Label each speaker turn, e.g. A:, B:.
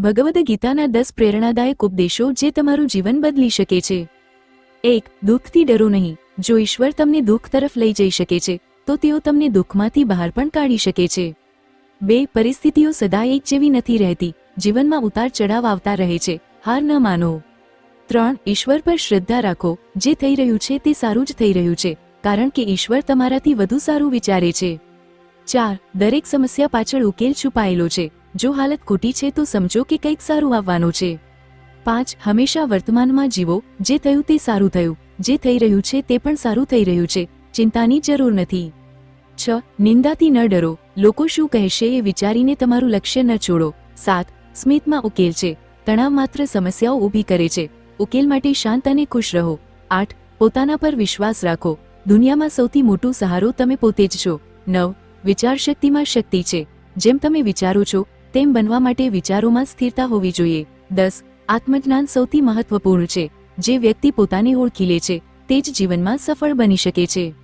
A: ભગવદ્ ગીતાના દસ પ્રેરણાદાયક ઉપદેશો જે તમારું જીવન બદલી શકે છે. એક, દુઃખથી ડરો નહીં. જો ઈશ્વર તમને દુઃખ તરફ લઈ જઈ શકે છે, તો તેઓ તમને દુઃખમાંથી બહાર પણ કાઢી શકે છે. બે, પરિસ્થિતિઓ સદાય એક જેવી નથી રહેતી. જીવનમાં ઉતાર ચઢાવ આવતા રહે છે. હાર ન માનો. ત્રણ, ઈશ્વર પર શ્રદ્ધા રાખો. જે થઈ રહ્યું છે તે સારું જ થઈ રહ્યું છે, કારણ કે ઈશ્વર તમારાથી વધુ સારું વિચારે છે. ચાર, દરેક સમસ્યા પાછળ ઉકેલ છુપાયેલો છે. જો હાલત ખોટી છે તો સમજો કે કંઈક સારું આવવાનું છે. પાંચ, હંમેશા વર્તમાનમાં જીવો. જે થયું તે સારું થયું. જે થઈ રહ્યું છે તે પણ સારું થઈ રહ્યું છે. ચિંતાની જરૂર નથી. છ, નિંદાથી ન ડરો. લોકો શું કહેશે એ વિચારીને તમારું લક્ષ્ય ન છોડો. સાત, સ્મિતમાં ઉકેલ છે. તણાવ માત્ર સમસ્યાઓ ઊભી કરે છે. ઉકેલ માટે શાંત અને ખુશ રહો. આઠ, પોતાના પર વિશ્વાસ રાખો. દુનિયામાં સૌથી મોટું સહારો તમે પોતે જ છો. નવ, વિચારશક્તિમાં શક્તિ છે. જેમ તમે વિચારો છો તેમ બનવા માટે વિચારોમાં સ્થિરતા હોવી જોઈએ. દસ, આત્મજ્ઞાન સૌથી મહત્વપૂર્ણ છે. જે વ્યક્તિ પોતાને ઓળખી લે છે, તે જ જીવનમાં સફળ બની શકે છે.